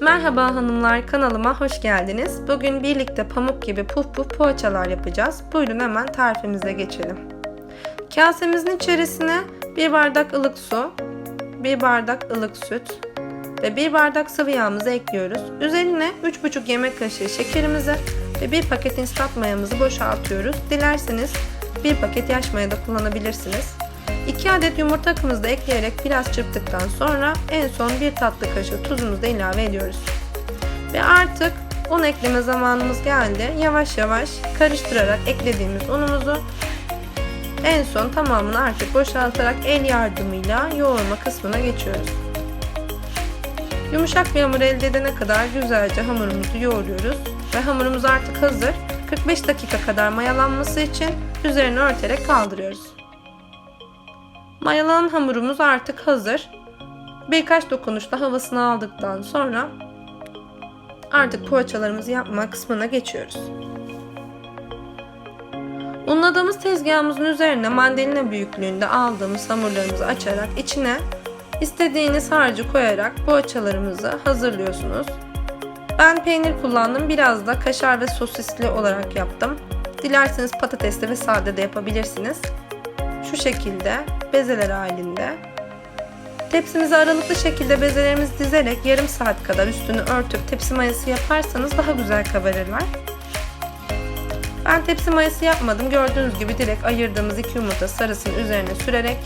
Merhaba hanımlar kanalıma hoş geldiniz. Bugün birlikte pamuk gibi puf puf poğaçalar yapacağız. Buyurun hemen tarifimize geçelim. Kasemizin içerisine bir bardak ılık su, bir bardak ılık süt ve bir bardak sıvı yağımızı ekliyoruz. Üzerine 3,5 yemek kaşığı şekerimizi ve bir paket instant mayamızı boşaltıyoruz. Dilerseniz bir paket yaş maya da kullanabilirsiniz. 2 adet yumurta akımızı da ekleyerek biraz çırptıktan sonra en son bir tatlı kaşığı tuzumuzu da ilave ediyoruz. Ve artık un ekleme zamanımız geldi. Yavaş yavaş karıştırarak eklediğimiz unumuzu en son tamamını artık boşaltarak el yardımıyla yoğurma kısmına geçiyoruz. Yumuşak bir hamur elde edene kadar güzelce hamurumuzu yoğuruyoruz ve hamurumuz artık hazır. 45 dakika kadar mayalanması için üzerine örterek kaldırıyoruz. Mayalanan hamurumuz artık hazır. Birkaç dokunuşla havasını aldıktan sonra artık poğaçalarımızı yapma kısmına geçiyoruz. Unladığımız tezgahımızın üzerine mandalina büyüklüğünde aldığımız hamurlarımızı açarak içine istediğiniz harcı koyarak poğaçalarımızı hazırlıyorsunuz. Ben peynir kullandım. Biraz da kaşar ve sosisli olarak yaptım. Dilerseniz patatesli ve sade de yapabilirsiniz. Şu şekilde bezeler halinde. Tepsimizi aralıklı şekilde bezelerimizi dizerek yarım saat kadar üstünü örtüp tepsi mayası yaparsanız daha güzel kabarırlar. Ben tepsi mayası yapmadım. Gördüğünüz gibi direkt ayırdığımız iki yumurta sarısını üzerine sürerek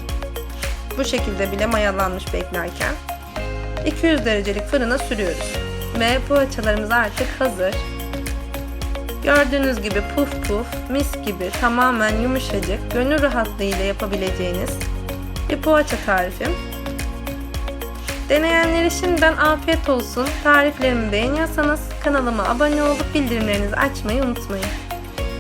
bu şekilde bile mayalanmış beklerken 200 derecelik fırına sürüyoruz. Ve poğaçalarımız artık hazır. Gördüğünüz gibi puf puf, mis gibi tamamen yumuşacık, gönül rahatlığıyla yapabileceğiniz bir poğaça tarifim. Deneyenlere şimdiden afiyet olsun. Tariflerimi beğeniyorsanız kanalıma abone olup bildirimlerinizi açmayı unutmayın.